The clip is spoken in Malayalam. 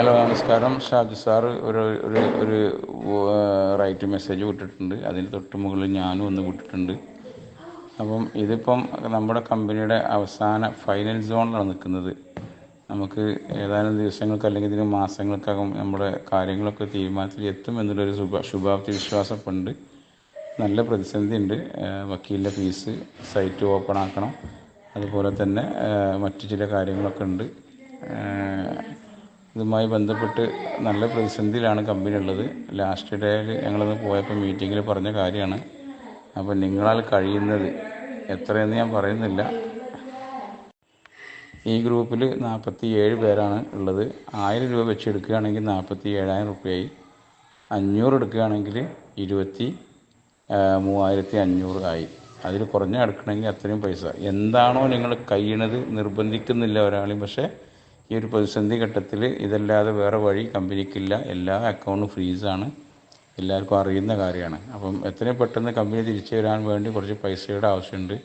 ഹലോ നമസ്കാരം. ഷാജി സാർ ഒരു ഒരു ഒരു റൈറ്റ് മെസ്സേജ് വിട്ടിട്ടുണ്ട്. അതിന് തൊട്ട് മുകളിൽ ഞാനും ഒന്ന് വിട്ടിട്ടുണ്ട്. അപ്പം ഇതിപ്പം നമ്മുടെ കമ്പനിയുടെ അവസാന ഫൈനൽ സോണിലാണ് നിൽക്കുന്നത്. നമുക്ക് ഏതാനും ദിവസങ്ങൾക്ക് അല്ലെങ്കിൽ ഇതിന് മാസങ്ങൾക്കകം നമ്മുടെ കാര്യങ്ങളൊക്കെ തീരുമാനത്തിൽ എത്തും എന്നുള്ളൊരു ശുഭ ശുഭാപ്തി വിശ്വാസമുണ്ട്. നല്ല പ്രതിസന്ധി ഉണ്ട് വക്കീലിന്റെ ഫീസ് സൈറ്റ് ഓപ്പൺ ആക്കണം അതുപോലെ തന്നെ മറ്റു ചില കാര്യങ്ങളൊക്കെ ഉണ്ട്. ഇതുമായി ബന്ധപ്പെട്ട് നല്ല പ്രതിസന്ധിയിലാണ് കമ്പനി ഉള്ളത്. ലാസ്റ്റ് ഡേയിൽ ഞങ്ങളൊന്ന് പോയപ്പോൾ മീറ്റിങ്ങിൽ പറഞ്ഞ കാര്യമാണ്. അപ്പോൾ നിങ്ങളാൽ കഴിയുന്നത് എത്രയെന്ന് ഞാൻ പറയുന്നില്ല. ഈ ഗ്രൂപ്പിൽ നാൽപ്പത്തി ഏഴ് പേരാണ് ഉള്ളത്. ആയിരം രൂപ വെച്ച് എടുക്കുകയാണെങ്കിൽ നാൽപ്പത്തി ഏഴായിരം റുപ്യയായി അഞ്ഞൂറ് എടുക്കുകയാണെങ്കിൽ ഇരുപത്തി മൂവായിരത്തി അഞ്ഞൂറ് ആയി. അതിൽ കുറഞ്ഞ എടുക്കണമെങ്കിൽ അത്രയും പൈസ. എന്താണോ നിങ്ങൾ കഴിയണത് നിർബന്ധിക്കുന്നില്ല ഒരാളെയും. പക്ഷേ ഈ ഒരു പ്രതിസന്ധി ഘട്ടത്തിൽ ഇതല്ലാതെ വേറെ വഴി കമ്പനിക്കില്ല. എല്ലാ അക്കൗണ്ടും ഫ്രീസാണ് എല്ലാവർക്കും അറിയുന്ന കാര്യമാണ്. അപ്പം എത്രയും പെട്ടെന്ന് കമ്പനി തിരിച്ചു വരാൻ വേണ്ടി കുറച്ച് പൈസയുടെ ആവശ്യമുണ്ട്.